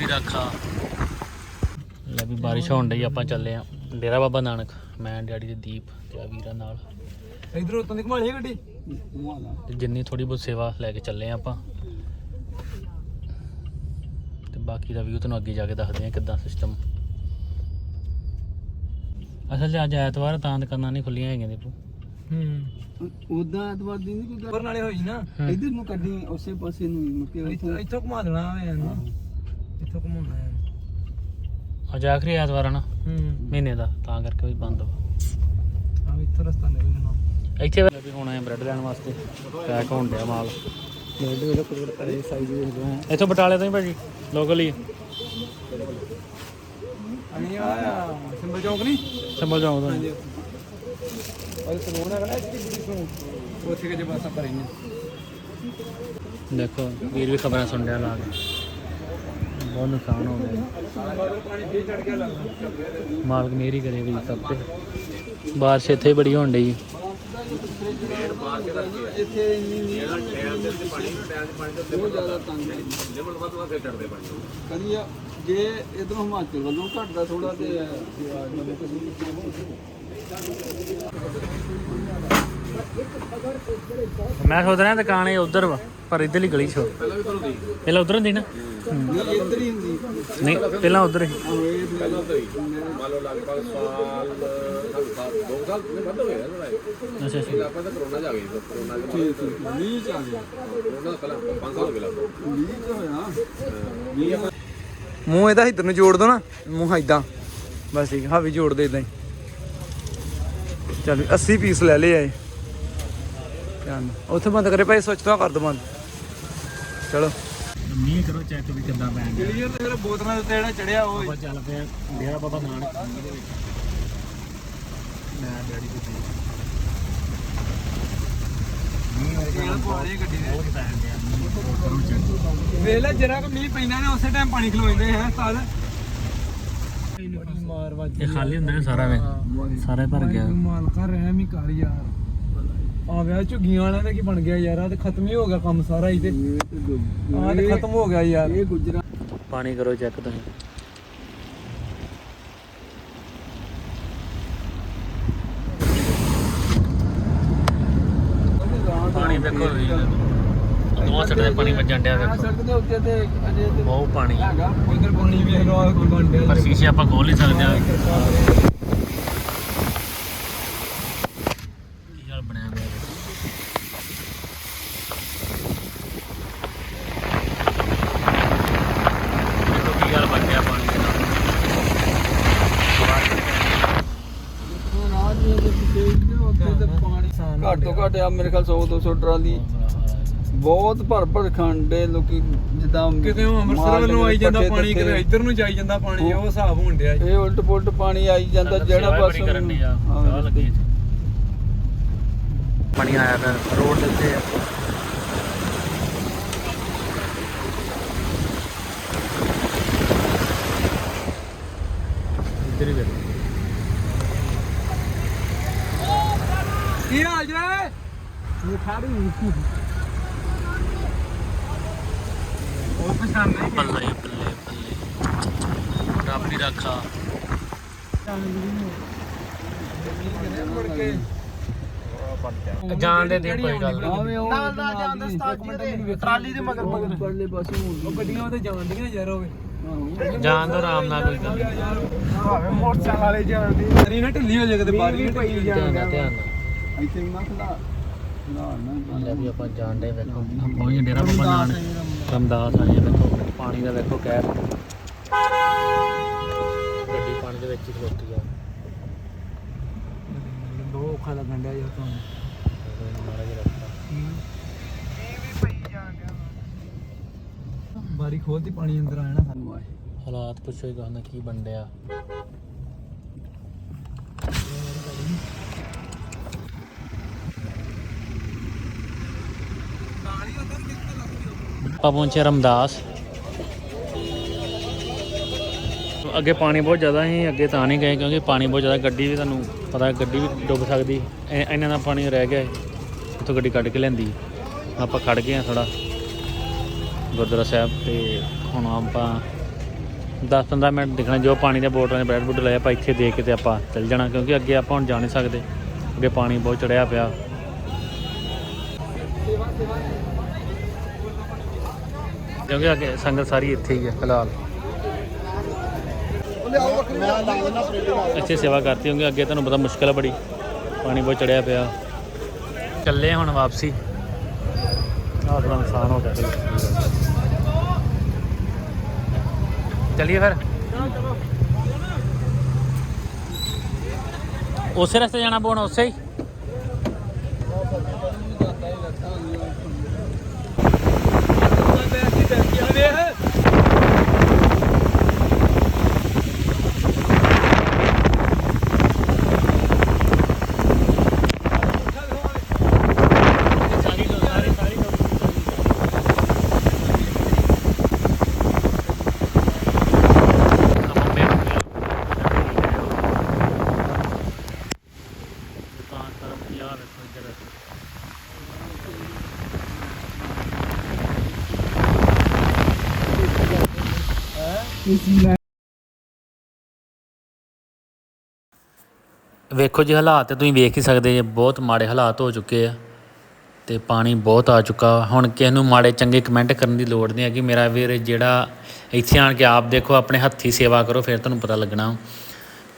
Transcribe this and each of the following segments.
ਦੀ ਰਾਖਾ। ਲੈ ਵੀ ਬਾਰਿਸ਼ ਹੋਣ ਡਈ ਆਪਾਂ ਚੱਲੇ ਆ। ਡੇਰਾ ਬਾਬਾ ਨਾਨਕ ਮੈਂ ਡੈਡੀ ਤੇ ਦੀਪ ਤੇ ਆ ਵੀਰਾ ਨਾਲ। ਇਧਰੋਂ ਤੋਂ ਘੁਮਾ ਲਈ ਗੱਡੀ? ਤੇ ਜਿੰਨੀ ਥੋੜੀ ਬਹੁਤ ਸੇਵਾ ਲੈ ਕੇ ਚੱਲੇ ਆ ਆਪਾਂ। ਤੇ ਬਾਕੀ ਦਾ ਵੀਊ ਤੁਹਾਨੂੰ ਅੱਗੇ ਜਾ ਕੇ ਦੱਸਦੇ ਆ ਕਿੱਦਾਂ ਸਿਸਟਮ ਅਸਲ 'ਚ ਅੱਜ ਐਤਵਾਰ ਤਾਂ ਦੁਕਾਨਾਂ ਨਹੀਂ ਖੁੱਲੀਆਂ ਹੈਗੀਆਂ ਦੀਪੂ। ਹੂੰ। ਉਦਾਂ ਐਤਵਾਰ ਦੀ ਨਹੀਂ ਕੋਈ ਪਰ ਨਾਲੇ ਹੋਈ ਨਾ। ਇਧਰ ਨੂੰ ਕੱਢੀ ਉਸੇ ਪਾਸੇ ਨੂੰ ਮੁੜ ਕੇ ਇੱਥੋਂ ਘੁਮਾ ਦੇਣਾ ਵੇ ਇਹਨੂੰ। ਇੱਥੋਂ ਘੁਮਾਉਣਾ ਹੈ? ਅੱਜ ਆਖਰੀ ਐਤਵਾਰ ਆ ਨਾ ਹੂੰ। ਮਹੀਨੇ ਦਾ ਤਾਂ ਕਰਕੇ ਵੀ ਬੰਦ ਵਾ। ਆ ਇੱਥੋਂ ਰਸਤਾ ਨਿਕਲ ਜਾਣਾ। ਇੱਥੇ ਵੀ ਹੁਣ ਆਏ ਬ੍ਰੈਡ ਲੈਣ ਵਾਸਤੇ ਪੈਕ ਹੋਣ ਡਿਆ ਮਾਲ। ਕਰੇ ਸਾਈਜ਼ ਇੱਥੋਂ ਬਟਾਲੇ ਤੋਂ ਹੀ ਭਾਜੀ ਲੋਕਲ ਹੀ ਅਣੀ ਆ ਸਿੰਬਲ ਚੌਂਕ ਨਹੀਂ ਸੰਭਲ ਜਾਉਂਦਾ ਉਹ ਸਲੂਨ ਹੈਗਾ ਨਾ ਇੱਥੇ ਬੜੀ ਸਲੂਨ ਉੱਥੇ ਕਿ ਜੇ ਬੱਸਾਂ ਭਰੀਆਂ ਦੇਖੋ ਵੀਰ ਵੀ ਖਬਰਾਂ ਸੁਣ ਰਿਹਾ ਲਾ ਕੇ। ਬਹੁਤ ਨੁਕਸਾਨ ਹੋ ਗਿਆ ਮਾਲਕ ਮੇਰ ਕਰੇ ਵੀ ਸਭ ਤੇ। ਬਾਰਿਸ਼ ਇੱਥੇ ਬੜੀ ਹੋਣ ਡਈ ਜੇ। ਇਧਰੋਂ ਹਿਮਾਚਲ ਵੱਲੋਂ ਘਟਦਾ ਥੋੜਾ ਤੇ ਮੈਂ ਸੋਚ ਰਿਹਾ ਦੁਕਾਨ ਇਹ ਉਧਰ ਵਾ, ਪਰ ਇੱਧਰਲੀ ਗਲੀ ਚ ਪਹਿਲਾਂ ਉਧਰ ਹੁੰਦੀ ਨਾ? ਨਹੀਂ, ਪਹਿਲਾਂ ਉਧਰ ਹੀ। ਅੱਛਾ ਅੱਛਾ। ਮੂੰਹ ਇਹਦਾ ਇੱਧਰ ਨੂੰ ਜੋੜ ਦੋ ਨਾ, ਮੂੰਹ ਇਦਾਂ। ਬਸ ਠੀਕ, ਹਾਵੀ ਜੋੜ ਦੇ ਇਦਾਂ ਹੀ। ਚੱਲ 80 ਪੀਸ ਲੈ ਲਏ ਆਏ ਧਿਆਨ ਨਾਲ। ਉੱਥੇ ਬੰਦ ਕਰੇ ਭਾਈ ਸੋਚ ਤਾਂ ਕਰ ਦੋ ਬੰਦ। ਚਲੋ। ਮੀਂਹ ਕਰੋ ਚੈੱਕ ਵੀ ਕਿੱਦਾਂ ਪੈਣ ਡਿਆ। ਕਲੀਅਰ ਤੇ ਬੋਤਲਾਂ ਦੇ ਉੱਤੇ ਜਿਹੜਾ ਚੜਿਆ ਉਹ ਆਪਾਂ ਚੱਲ ਪਿਆ ਡੇਰਾ ਬਾਬਾ ਨਾਨਕ ਦੇ ਵਿੱਚ। ਮੈਂ ਡੈਡੀ ਤੇ ਮੀਂਹ ਵਾਲੇ ਤੇਲ ਪਵਾ ਲਈ ਗੱਡੀ ਦੇ। ਬਹੁਤ ਪੈਣ ਡਿਆ ਮੀਂਹ ਕਰੋ ਚੈੱਕ ਵੇਖ ਲੈ ਜਰਾ ਕਿ ਮੀਂਹ ਪੈਂਦਾ ਨੇ ਉਸੇ ਟਾਈਮ ਪਾਣੀ ਖਲੋਇੰਦੇ ਹੈ ਸਾਲ। ਮਾਰ ਵੱਜ ਇਹ ਖਾਲੀ ਹੁੰਦਾ ਹੈ ਸਾਰਾ ਵੇ। ਸਾਰੇ ਭਰ ਗਿਆ। ਮਾਲ ਕਰ ਰਿਹਾ ਮੀ ਕਰ ਯਾਰ। ਆ ਵਿਆਹ ਝੁੱਗੀਆਂ ਵਾਲਿਆਂ ਦਾ ਕੀ ਬਣ ਗਿਆ ਯਾਰ ਆ ਤੇ ਖਤਮ ਹੀ ਹੋ ਗਿਆ ਕੰਮ ਸਾਰਾ ਹੀ ਤੇ। ਇਹ ਤੇ ਗੁ- ਆ ਤੇ ਖਤਮ ਹੋ ਗਿਆ ਯਾਰ। ਇਹ ਗੁਜਰਾ ਪਾਣੀ ਕਰੋ ਚੈੱਕ ਤੁਸੀਂ। ਪਾਣੀ ਦੇਖੋ ਦੋਵਾਂ ਸਾਈਡ ਤੇ ਪਾਣੀ ਵੱਜਣ ਡਿਆ ਵੇਖੋ ਸੜਕ ਦੇ ਉੱਤੇ ਤੇ ਅਜੇ ਤੇ ਬਹੁਤ ਪਾਣੀ। ਹੈਗਾ। ਉਧਰ ਪਾਣੀ ਵੇਖ ਲੋ ਆ ਕੋਈ ਬਣ ਡਿਆ ਪਰ ਸ਼ੀਸ਼ੇ ਆਪਾਂ ਖੋਲ ਨਹੀਂ ਸਕਦੇ ਆ ਕੀ ਹਾਲ ਬਣਿਆ ਹੋਇਆ ਵੇਖੋ। ਦੇਖੋ ਕੀ ਹਾਲ ਬਣ ਗਿਆ ਪਾਣੀ ਦੇ ਨਾਲ ਹੁਣ ਆ ਜੀ ਦੇ ਪਿੱਛੇ ਇੱਥੇ ਉੱਥੇ ਤੇ ਪਾਣੀ ਘੱਟ ਤੋਂ ਘੱਟ ਆ ਮੇਰੇ ਖਿਆਲ 100 200 ਟਰਾਲੀ ਬਹੁਤ ਭਰ ਭਰ ਖੰਡੇ ਲੋਕੀ ਜਿੱਦਾਂ ਕਿਤੇ ਉਹ ਅੰਮ੍ਰਿਤਸਰ ਵੱਲੋਂ ਆਈ ਜਾਂਦਾ ਪਾਣੀ ਕਿਤੇ। ਇੱਧਰ ਨੂੰ ਜਾਈ ਜਾਂਦਾ ਪਾਣੀ ਉਹ ਹਿਸਾਬ ਹੋਣ ਡਿਆ ਜੀ ਇਹ ਉਲਟ ਪੁਲਟ ਪਾਣੀ ਆਈ ਜਾਂਦਾ ਜਿਹੜਾ ਇੱਥੇ। ਪਾਣੀ ਆਇਆ ਫਿਰ ਰੋਡ ਦੇ ਉੱਤੇ ਇੱਧਰ ਹੀ ਵੇਖੋ ਕੀ ਹਾਲ ਜੀ ਖਾੜੀ ਉਹ ਪਛਾਣ ਨਹੀਂ। ਬੱਲੇ ਬੱਲੇ ਬੱਲੇ ਰੱਬ ਦੀ ਰਾਖਾ ਮੁੜ ਕੇ ਜਾਣ ਦੇ ਦੇ ਕੋਈ ਗੱਲ ਨੀ। ਆਵੇਂ ਉਹ ਨਾਲ ਦਾ ਜਾਂਦਾ ਟਰਾਲੀ ਦੇ ਮਗਰ ਮਗਰ। ਪਰਲੇ ਪਾਸੇ ਉਹ ਗੱਡੀਆਂ ਉਹਦੇ ਜਾਂਦੀਆਂ ਯਾਰ ਹੋਵੇ ਜਾਣ ਦੋ ਆਰਾਮ ਨਾਲ ਕੋਈ ਗੱਲ। ਭਾਵੇਂ ਮੋਟਰਸਾਈਕਲ ਵਾਲੇ ਜਾਂਦੇ ਤੇਰੀ ਨਾ ਢਿੱਲੀ ਹੋ ਜਾਏ ਕਿਤੇ ਬਾਰੀ ਨਾ ਢਿੱਲੀ ਧਿਆਨ ਨਾਲ ਧਿਆਨ ਨਾਲ ਇੱਥੇ ਵੀ ਨਾ ਖਲਾ ਨਾ ਨਾ ਲੈ ਵੀ ਆਪਾਂ ਜਾਣ ਦੇ ਵੇਖੋ। ਪਹੁੰਚ ਗਏ ਡੇਰਾ ਬਾਬਾ ਨਾਨਕ। ਰਮਦਾਸ ਆਏ ਆ ਵੇਖੋ ਪਾਣੀ ਦਾ ਵੇਖੋ ਕਹਿਰ। ਗੱਡੀ ਪਾਣੀ ਦੇ ਵਿੱਚ ਹੀ ਖਲੋਤੀ ਆ। ਦੋ ਔਖਾ ਲੱਗਣ ਡਿਆ ਯਾਰ ਤੁਹਾਨੂੰ ਬਾਰੀ ਖੋਲਤੀ ਪਾਣੀ ਅੰਦਰ ਆਇਆ ਨਾ ਸਾਨੂੰ। ਹਾਲਾਤ ਪੁੱਛੋ ਹੀ ਕਹਣਾ ਕੀ ਬਣ ਆਪਾਂ ਪਹੁੰਚੇ ਰਮਦਾਸ। ਅੱਗੇ ਪਾਣੀ ਬਹੁਤ ਜ਼ਿਆਦਾ ਸੀ, ਅੱਗੇ ਤਾਂ ਨਹੀਂ ਗਏ ਕਿਉਂਕਿ ਪਾਣੀ ਬਹੁਤ ਜ਼ਿਆਦਾ, ਗੱਡੀ ਵੀ ਤੁਹਾਨੂੰ ਪਤਾ ਗੱਡੀ ਵੀ ਡੁੱਬ ਸਕਦੀ। ਇਹਨਾਂ ਦਾ ਪਾਣੀ ਰਹਿ ਗਿਆ ਉੱਥੋਂ ਗੱਡੀ ਕੱਢ ਕੇ ਲੈਂਦੀ ਆਪਾਂ ਖੜ ਗਏ ਆ ਥੋੜਾ ਗੁਰਦੁਆਰਾ ਸਾਹਿਬ ਤੇ ਹੁਣ ਆਪਾਂ 10-15 ਮਿੰਟ ਦਿਖਣਾ, ਜੋ ਪਾਣੀ ਦੇ ਬੋਟਲਾਂ ਦੇ ਬ੍ਰੈਡ ਬੁੱਡ ਲਏ, ਆਪਾਂ ਇੱਥੇ ਦੇ ਕੇ ਤੇ ਆਪਾਂ ਚੱਲ ਜਾਣਾ ਕਿਉਂਕਿ ਅੱਗੇ ਆਪਾਂ ਹੁਣ ਜਾ ਨਹੀਂ ਸਕਦੇ। ਅੱਗੇ ਪਾਣੀ ਬਹੁਤ ਚੜਿਆ ਪਿਆ। ਕਿਉਂਕਿ ਅੱਗੇ ਸੰਗਤ ਸਾਰੀ ਇੱਥੇ ਹੀ ਹੈ ਫਿਲਹਾਲ। ਇੱਥੇ ਸੇਵਾ ਕਰਤੀ ਕਿਉਂਕਿ ਅੱਗੇ ਤੁਹਾਨੂੰ ਪਤਾ ਮੁਸ਼ਕਲ ਹੈ ਬੜੀ। ਪਾਣੀ ਬਹੁਤ ਚੜਿਆ ਪਿਆ। ਚੱਲੇ ਹੁਣ ਵਾਪਸੀ। ਆਹ ਥੋੜਾ ਨੁਕਸਾਨ ਹੋ ਗਿਆ। ਚਲੋ ਚਲਿਏ ਫਿਰ? ਉਸੇ ਰਸਤੇ ਜਾਣਾ ਪਉਣਾ ਉਸੇ ਹੀ ਦੁਕਾਨ ਤਰਫ ਯਾਰ ਇੱਧਰ ਵੇਖੋ ਜੀ ਹਾਲਾਤ ਤੁਸੀਂ ਵੇਖ ਹੀ ਸਕਦੇ ਜੇ, ਬਹੁਤ ਮਾੜੇ ਹਾਲਾਤ ਹੋ ਚੁੱਕੇ ਆ ਤੇ ਪਾਣੀ ਬਹੁਤ ਆ ਚੁੱਕਾ। ਹੁਣ ਕਿਸੇ ਨੂੰ ਮਾੜੇ ਚੰਗੇ ਕਮੈਂਟ ਕਰਨ ਦੀ ਲੋੜ ਨਹੀਂ ਹੈਗੀ। ਮੇਰਾ ਵੀਰ ਜਿਹੜਾ ਇੱਥੇ ਆਣ ਕੇ ਆਪ ਦੇਖੋ, ਆਪਣੇ ਹੱਥੀ ਸੇਵਾ ਕਰੋ, ਫਿਰ ਤੁਹਾਨੂੰ ਪਤਾ ਲੱਗਣਾ।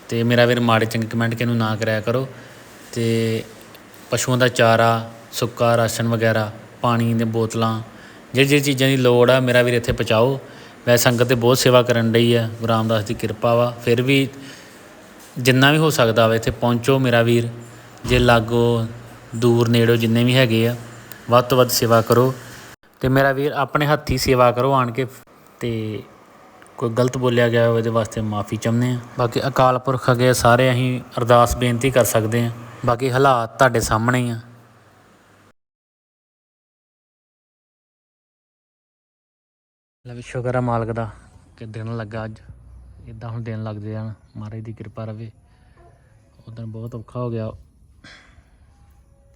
ਤੇ ਮੇਰਾ ਵੀਰ ਮਾੜੇ ਚੰਗੇ ਕਮੈਂਟ ਕਿਸੇ ਨੂੰ ਨਾ ਕਰਿਆ ਕਰੋ। ਤੇ ਪਸ਼ੂਆਂ ਦਾ ਚਾਰਾ, ਸੁੱਕਾ ਰਾਸ਼ਨ ਵਗੈਰਾ, ਪਾਣੀ ਦੀਆਂ ਬੋਤਲਾਂ, ਜਿਹੜੀ ਜਿਹੜੀ ਚੀਜ਼ਾਂ ਦੀ ਲੋੜ ਆ, ਮੇਰਾ ਵੀਰ ਇੱਥੇ ਪਹੁੰਚਾਓ। ਵੈਸੇ ਸੰਗਤ ਤੇ ਬਹੁਤ ਸੇਵਾ ਕਰਨ ਡਈ ਆ, ਗੁਰੂ ਰਾਮਦਾਸ ਦੀ ਕਿਰਪਾ ਵਾ। ਫਿਰ ਵੀ ਜਿੰਨਾ ਵੀ ਹੋ ਸਕਦਾ ਵਾ, ਇੱਥੇ ਪਹੁੰਚੋ ਮੇਰਾ ਵੀਰ। ਜੇ ਲਾਗੋ ਦੂਰ ਨੇੜੋ ਜਿੰਨੇ ਵੀ ਹੈਗੇ ਆ, ਵੱਧ ਤੋਂ ਵੱਧ ਸੇਵਾ ਕਰੋ। ਤੇ ਮੇਰਾ ਵੀਰ ਆਪਣੇ ਹੱਥੀ ਸੇਵਾ ਕਰੋ ਆਣ ਕੇ। ਤੇ ਕੋਈ ਗਲਤ ਬੋਲਿਆ ਗਿਆ ਹੋਵੇ, ਉਹਦੇ ਵਾਸਤੇ ਮਾਫੀ ਚਾਹੁੰਦੇ ਆ। ਬਾਕੀ ਅਕਾਲ ਪੁਰਖ ਅਗੇ ਸਾਰੇ ਅਸੀਂ ਅਰਦਾਸ ਬੇਨਤੀ ਕਰ ਸਕਦੇ ਆ। ਬਾਕੀ ਹਾਲਾਤ ਤੁਹਾਡੇ ਸਾਹਮਣੇ ਹੀ ਆ। ਲੈ ਵੀ ਸ਼ੁਕਰ ਆ ਮਾਲਕ ਦਾ ਕਿ ਦਿਨ ਲੱਗਾ ਅੱਜ। ਇਦਾਂ ਹੁਣ ਦਿਨ ਲੱਗਦੇ ਆ ਮਹਾਰਾਜ ਦੀ ਕਿਰਪਾ ਰਵੇ। ਉਦੋਂ ਬਹੁਤ ਔਖਾ ਹੋ ਗਿਆ।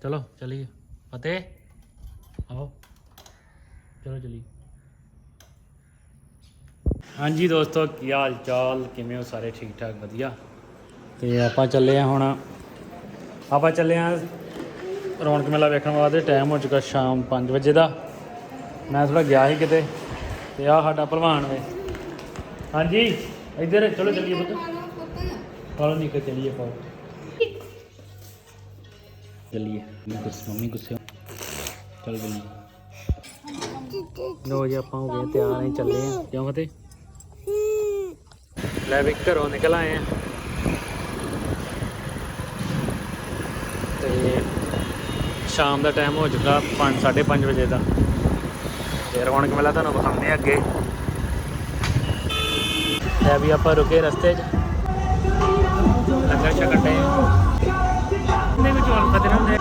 ਚਲੋ ਚਲੀਏ। ਫਤਿਹ। ਆਓ। ਚਲੋ ਚਲੀਏ। ਹਾਂਜੀ ਦੋਸਤੋ ਕੀ ਹਾਲ ਚਾਲ? ਕਿਵੇਂ ਹੋ ਸਾਰੇ? ਠੀਕ ਠਾਕ ਵਧੀਆ? ਤੇ ਆਪਾਂ ਚੱਲੇ ਆ ਹੁਣ ਆਪਾਂ ਚੱਲੇ ਆ ਰੌਣਕ ਮੇਲਾ ਵੇਖਣ ਵਾਸਤੇ। ਟਾਈਮ ਹੋ ਚੁੱਕਾ ਸ਼ਾਮ 5 ਵਜੇ ਦਾ। ਮੈਂ ਥੋੜਾ ਗਿਆ ਸੀ ਕਿਤੇ ਤੇ ਆ ਸਾਡਾ ਭਲਵਾਨ ਵੇ। ਹਾਂਜੀ, ਇੱਧਰ ਚਲੋ ਚੱਲੀਏ ਪੁੱਤ। ਚਲੋ ਨਿਕਲ ਚੱਲੀਏ ਪਾਓ ਚੱਲੀਏ। ਮੈਂ ਗੁੱਸੇ, ਮੰਮੀ ਗੁੱਸੇ ਚਲ ਚੱਲੀਏ। ਲੋ ਜੀ, ਆਪਾਂ ਹੋ ਗਏ ਤਿਆਰ ਨਹੀਂ ਚੱਲੇ ਆ। ਕਿਉਂ ਫਤੇ ਲੈ ਵੀ ਘਰੋਂ ਨਿਕਲ ਆਏ ਆ। ਤੇ ਸ਼ਾਮ ਦਾ ਟਾਈਮ ਹੋ ਚੁੱਕਾ 5 5:30 ਵਜੇ ਦਾ। ਤੇ ਰੌਣਕ ਮੇਲਾ ਤੁਹਾਨੂੰ ਵਿਖਾਉਂਦੇ ਆ ਅੱਗੇ। ਤੇ ਵੀ ਆਪਾਂ ਰੁਕੇ ਰਸਤੇ 'ਚ। ਲੰਗਰ ਛਕਣ ਦੇ ਨੇ ਵਿੱਚ ਵਾਲ ਖਤਰੇ ਹੁੰਦੇ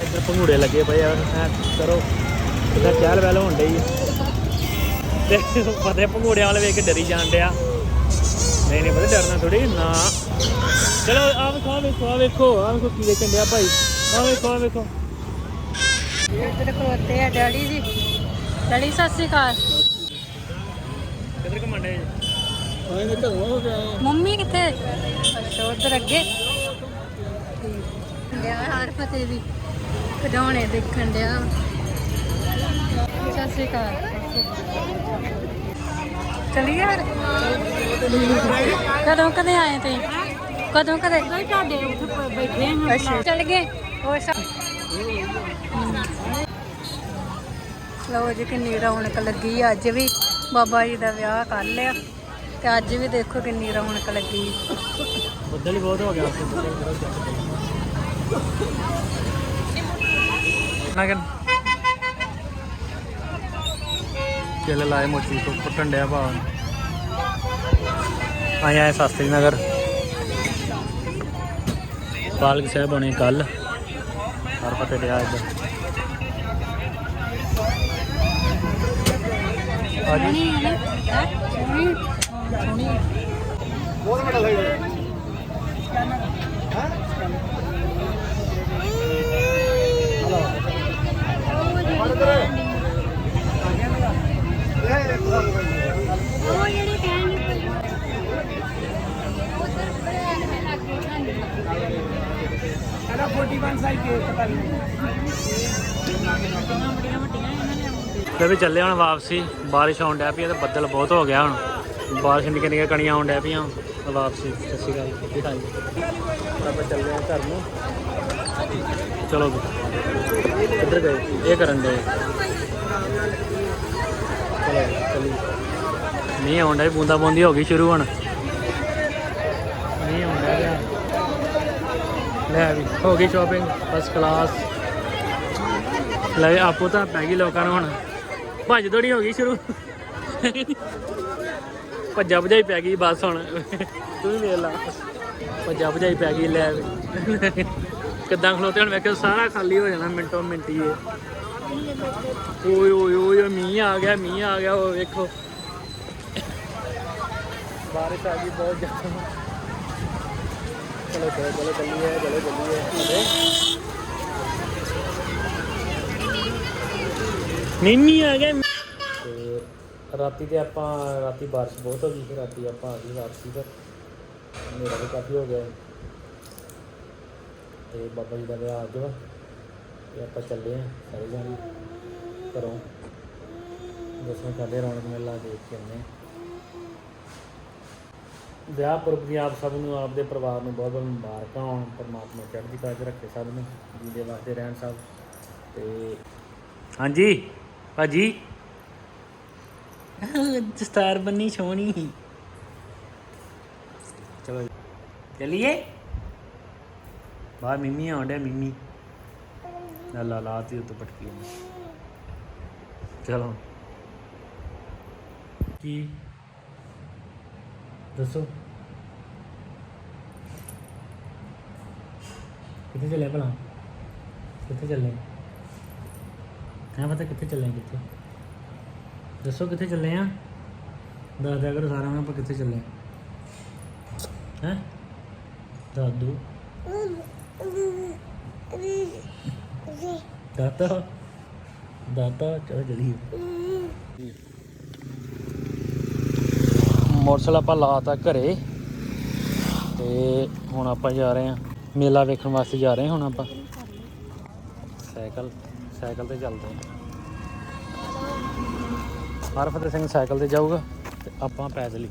ਇੱਧਰ ਭੰਗੂੜੇ ਲੱਗੇ ਪਏ ਆ ਕਰੋ। ਇੱਧਰ ਚਾਲ ਵੈਲ ਹੋਣ ਡਈ ਤੇ ਪਤੇ ਭੰਗੂੜਿਆਂ ਵਾਲੇ ਵੇਖ ਕੇ ਡਰੀ ਜਾਣ ਡਿਆ। ਨਹੀਂ ਨਹੀਂ, ਪਤਾ ਡਰਨਾ ਥੋੜੀ ਨਾ। ਚਲੋ ਆ ਵੇਖੋ ਆ ਵੇਖੋ ਆ ਵੇਖੋ ਆ ਵੇਖੋ ਕੀ ਦੇਖਣ ਡਿਆ ਭਾਈ। ਆ ਵੇਖੋ ਆ ਵੇਖੋ। ਇੱਧਰ ਖਲੋਤੇ ਆ ਡੈਡੀ ਜੀ। ਡੈਡੀ ਸਤਿ ਸ਼੍ਰੀ ਅਕਾਲ। ਕਿੱਧਰ ਘੁੰਮਣ ਡੇ ਹਾਂ ਇਹ ਘਰੋਂ ਹੋ ਗਿਆ ਮੰਮੀ ਕਿੱਥੇ? ਅੱਛਾ ਉਧਰ ਅੱਗੇ। ਲਿਆ ਹਰ ਫਤੇ ਵੀ। ਖਿਡੌਣੇ ਦੇਖਣ ਡਿਆ। ਸਤਿ ਸ਼੍ਰੀ ਅਕਾਲ। ਚਲੀਏ ਫਿਰ? ਕਦੋਂ ਕਦੇ ਆਏ ਤੇ ਕਦੋਂ ਕਦੇ? ਤੁਹਾਡੇ ਉੱਥੇ ਬੈਠੇ ਹਾਂ ਚੱਲ ਗਏ। ਹੋਰ ਸਭ? ਲਓ ਜੀ ਕਿੰਨੀ ਰੌਣਕ ਲੱਗੀ। ਅੱਜ ਵੀ ਬਾਬਾ ਜੀ ਦਾ ਵਿਆਹ ਕਰ ਲਿਆ ਤੇ ਅੱਜ ਵੀ ਦੇਖੋ ਕਿੰਨੀ ਰੌਣਕ ਲੱਗੀ। ਬੱਦਲ ਹੀ ਬਹੁਤ ਹੋ ਗਿਆ। ਉੱਥੇ ਬੱਦਲ ਬਹੁਤ ਜ਼ਿਆਦਾ ਨਾ ਕਿ ਚੇਲੇ ਲਾਏ ਮੋਚੀ ਤੋਂ ਪੁੱਟਣ ਡਿਆ ਭਾਵਨ ਆਇਆ ਹੈ ਸ਼ਾਸਤਰੀ ਨਗਰ। ਪਾਲਕ ਸਾਹਿਬ ਹੋਣੇ ਕੱਲ ਹਰ ਪਤੇ ਰਿਹਾ ਇੱਧਰ। ਹਾਂਜੀ। ਤੇ ਵੀ ਚੱਲੇ ਹੁਣ ਵਾਪਸੀ ਬਾਰਿਸ਼ ਆਉਣ ਡੈ ਪਈ ਆ ਤੇ ਬੱਦਲ ਬਹੁਤ ਹੋ ਗਿਆ ਹੁਣ। ਬਾਰਿਸ਼ ਨਿੱਕੇ ਨਿੱਕੇ ਕਣੀਆਂ ਆਉਣ ਡੈ ਪਈਆਂ ਵਾਪਸੀ ਸਤਿ ਸ਼੍ਰੀ ਅਕਾਲ ਜੀ ਹਾਂਜੀ ਆਪਾਂ ਚੱਲਦੇ ਹਾਂ ਘਰ ਨੂੰ। ਚਲੋ ਵੀ। ਗਏ ਇਹ ਕਰਨ ਦੇ। ਚਲੋ ਵੀ, ਚੱਲੀਏ। ਆਉਣ ਡਿਆ ਬੂੰਦਾ ਬੂੰਦੀ ਹੋ ਗਈ ਸ਼ੁਰੂ ਹੁਣ ਮੀਂਹ ਆਉਣ ਡਿਆ ਲੈ ਵੀ, ਹੋ ਗਈ ਸ਼ਾਪਿੰਗ ਫਸਟ ਕਲਾਸ ਲੈ ਆਪੋ ਤਾਂ ਪੈ ਗਈ ਲੋਕਾਂ ਨੂੰ ਹੁਣ। ਭੱਜ ਦੌੜੀ ਹੋ ਗਈ ਸ਼ੁਰੂ। ਭੱਜਾ ਭਜਾਈ ਪੈ ਗਈ ਬਸ ਹੁਣ। ਤੂੰ ਵੀ ਵੇਖ ਲਾ। ਭੱਜਾ ਭਜਾਈ ਪੈ ਗਈ, ਲੈ ਵੀ। ਕਿੱਦਾਂ ਖਲੋਤੇ ਹੁਣ ਵੇਖਿਓ ਸਾਰਾ ਖਾਲੀ ਹੋ ਜਾਣਾ ਮਿੰਟੋ ਮਿੰਟੀ ਇਹ। ਓਏ ਓਏ ਓਏ ਮੀਂਹ ਆ ਗਿਆ, ਮੀਂਹ ਆ ਗਿਆ ਉਹ ਵੇਖੋ। ਬਾਰਿਸ਼ ਆ ਗਈ, ਬਹੁਤ ਜ਼ਿਆਦਾ। ਚਲੋ ਚਲੋ ਚਲੋ ਚੱਲੀਏ ਚਲੋ ਚੱਲੀਏ। ਮੀਮੀ ਆ ਗਿਆ। ਤੇ ਰਾਤੀ ਤੇ ਆਪਾਂ ਰਾਤੀ ਬਾਰਿਸ਼ ਬਹੁਤ ਹੋ ਗਈ ਫਿਰ ਰਾਤੀ ਆਪਾਂ ਆ ਗਏ ਵਾਪਸੀ ਤੇ। ਮੇਰਾ ਵੀ ਕਾਫੀ ਹੋ ਗਿਆ। ਤੇ ਬਾਬਾ ਜੀ ਦਾ ਵਿਆਹ ਅੱਜ ਵਾ ਤੇ ਆਪਾਂ ਚੱਲੇ ਆ ਸਾਰੇ ਜਾਣੇ ਘਰੋਂ। ਦਸਵੇਂ ਕਰਦੇ ਰੌਣਕ ਮੇਲਾ ਦੇਖ ਕੇ ਆਉਂਦੇ ਹਾਂ। ਵਿਆਹ ਪੁਰਬ ਦੀ ਆਪ ਸਭ ਨੂੰ ਆਪਦੇ ਪਰਿਵਾਰ ਨੂੰ ਬਹੁਤ ਬਹੁਤ ਮੁਬਾਰਕਾਂ ਹੋਣ ਪਰਮਾਤਮਾ ਚੜ੍ਹਦੀ ਕਲਾ 'ਚ ਰੱਖੇ ਸਭ ਨੂੰ ਜੀਦੇ ਵਾਸਤੇ ਰਹਿਣ ਸਭ। ਤੇ ਹਾਂਜੀ ਭਾਜੀ। ਦਸਤਾਰ ਬੰਨੀ ਸੋਹਣੀ। ਚਲੋ ਚਲਿਏ? ਬਾਹਰ ਮਿੰਮੀ ਆਉਂਦਾ ਮਿੰਮੀ। ਲਾ ਲਾ ਲਾਤੀ ਉੱਤੇ ਪਟਕੀ। ਚਲੋ। ਕੀ? ਦੱਸੋ। ਕਿੱਥੇ ਚੱਲੇ ਭਲਾ? ਕਿੱਥੇ ਚੱਲੇ? ਹੈ ਪਤਾ ਕਿੱਥੇ ਚੱਲੇ ਕਿੱਥੇ? ਦੱਸੋ ਕਿੱਥੇ ਚੱਲੇ ਆ? ਦੱਸ ਦਿਆ ਕਰੋ ਸਾਰਿਆਂ ਨੂੰ ਆਪਾਂ ਕਿੱਥੇ ਚੱਲੇ ਹੈ? ਦਾਦੂ ਦੋ ਦਾਤਾ। ਦਾਤਾ, ਚਲੋ ਜਲਦੀ ਮੋਟਰਸਾਈਕਲ ਆਪਾਂ ਲਾਤਾ ਘਰੇ। ਤੇ ਹੁਣ ਆਪਾਂ ਜਾ ਰਹੇ ਹਾਂ। ਮੇਲਾ ਵੇਖਣ ਵਾਸਤੇ ਜਾ ਰਹੇ ਹਾਂ ਹੁਣ ਆਪਾਂ। ਸਾਈਕਲ ਸਾਈਕਲ ਤੇ ਚੱਲਦੇ ਹਾਂ। ਹਰਫਤ ਸਿੰਘ ਸਾਈਕਲ ਤੇ ਜਾਊਗਾ ਤੇ ਆਪਾਂ ਪੈਦਲ ਹੀ।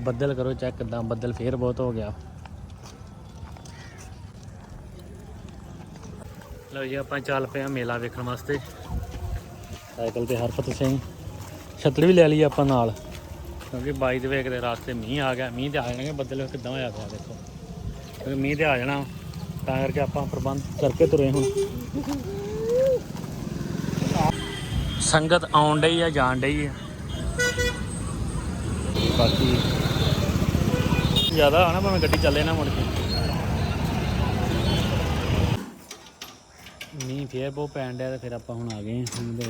ਬੱਦਲ ਕਰੋ ਚੈੱਕ ਕਿਦਾਂ, ਬੱਦਲ ਫੇਰ ਬਹੁਤ ਹੋ ਗਿਆ। ਲਓ ਜੀ, ਆਪਾਂ ਚੱਲ ਪਏ ਆ ਮੇਲਾ ਵੇਖਣ ਵਾਸਤੇ। ਸਾਈਕਲ ਤੇ ਹਰਫਤ ਸਿੰਘ। ਛਤਰੀ ਵੀ ਲੈ ਲਈ ਆਪਾਂ ਨਾਲ। ਕਿਉਂਕਿ ਬਾਈ ਦੇ ਵੇਖਦੇ ਰਾਸਤੇ ਮੀਂਹ ਆ ਗਿਆ, ਮੀਂਹ ਤੇ ਆ ਜਾਣਗੇ, ਬੱਦਲ ਕਿੱਦਾਂ ਹੋਇਆ ਪਿਆ ਦੇਖੋ। ਕਿਉਂਕਿ ਮੀਂਹ ਤੇ ਆ ਜਾਣਾ, ਤਾਂ ਕਰਕੇ ਆਪਾਂ ਪ੍ਰਬੰਧ ਕਰਕੇ ਤੁਰੇ ਹੁਣ। ਸੰਗਤ ਆਉਣ ਡਈ ਆ, ਜਾਣ ਡਈ ਆ। ਬਾਕੀ ਜ਼ਿਆਦਾ ਆਣਾ ਭਾਵੇਂ ਗੱਡੀ ਚੱਲੇ ਨਾ ਮੁੜ ਕੇ। ਮੀਂਹ ਫੇਰ ਬਹੁਤ ਪੈਣ ਡਿਆ ਤੇ ਫਿਰ ਆਪਾਂ ਹੁਣ ਆ ਗਏ ਹਾਂ, ਹੁਣ ਦੇ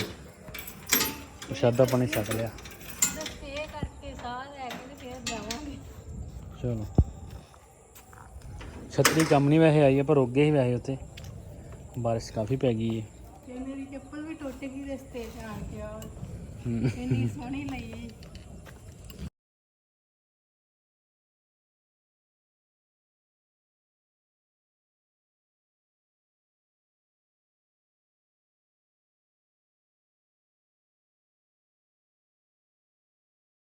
ਪ੍ਰਸ਼ਾਦਾ ਪਾਣੀ ਛਕ ਲਿਆ ਸਟੇ ਕਰਕੇ ਸਾਹ ਲੈ ਕੇ ਤੇ ਫੇਰ ਜਾਵਾਂਗੇ ਚਲੋ। ਛਤਰੀ ਕੰਮ ਨਹੀਂ ਵੈਸੇ ਆਈ ਆ ਪਰ ਰੋਗੇ ਹੀ ਵੈਸੇ ਉੱਤੇ ਬਾਰਿਸ਼ ਕਾਫੀ ਪੈ ਗਈ ਹੈ ਤੇ ਮੇਰੀ ਚੱਪਲ ਵੀ ਟੁੱਟ ਗਈ ਰਸਤੇ 'ਚ ਆਣ ਕੇ ਆ ਹੂੰ। ਇੰਨੀ ਸੋਹਣੀ ਲਈ